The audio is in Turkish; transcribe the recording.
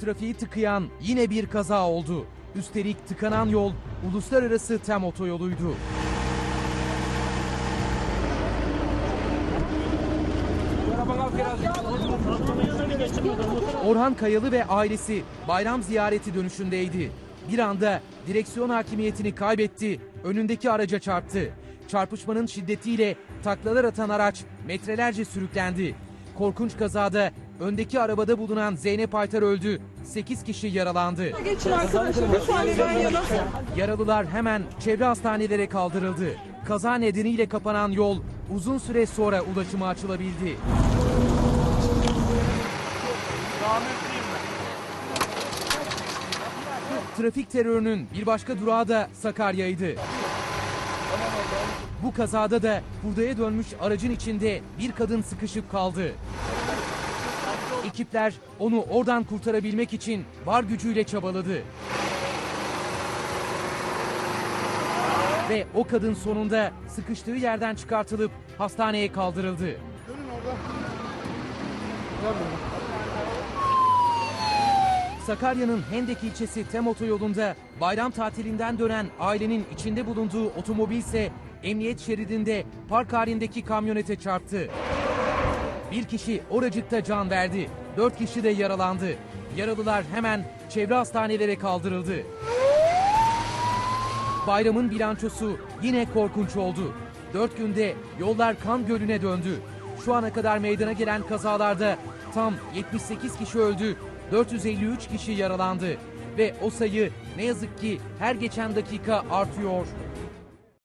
Trafiği tıkayan yine bir kaza oldu. Üstelik tıkanan yol uluslararası tem otoyoluydu. Orhan Kayalı ve ailesi bayram ziyareti dönüşündeydi. Bir anda direksiyon hakimiyetini kaybetti, önündeki araca çarptı. Çarpışmanın şiddetiyle taklalar atan araç metrelerce sürüklendi. Korkunç kazada öndeki arabada bulunan Zeynep Aytar öldü, 8 kişi yaralandı. Geçin arkadaşlar lütfen ben yana. Yaralılar hemen çevre hastanelere kaldırıldı. Kaza nedeniyle kapanan yol uzun süre sonra ulaşıma açılabildi. Trafik terörünün bir başka durağı da Sakarya'ydı. Bu kazada da hurdaya dönmüş aracın içinde bir kadın sıkışıp kaldı. Ekipler onu oradan kurtarabilmek için var gücüyle çabaladı. Ve o kadın sonunda sıkıştığı yerden çıkartılıp hastaneye kaldırıldı. Sakarya'nın Hendek ilçesi Tem otoyolunda bayram tatilinden dönen ailenin içinde bulunduğu otomobil ise emniyet şeridinde park halindeki kamyonete çarptı. Bir kişi oracıkta can verdi. Dört kişi de yaralandı. Yaralılar hemen çevre hastanelere kaldırıldı. Bayramın bilançosu yine korkunç oldu. Dört günde yollar kan gölüne döndü. Şu ana kadar meydana gelen kazalarda tam 78 kişi öldü, 453 kişi yaralandı. Ve o sayı ne yazık ki her geçen dakika artıyor.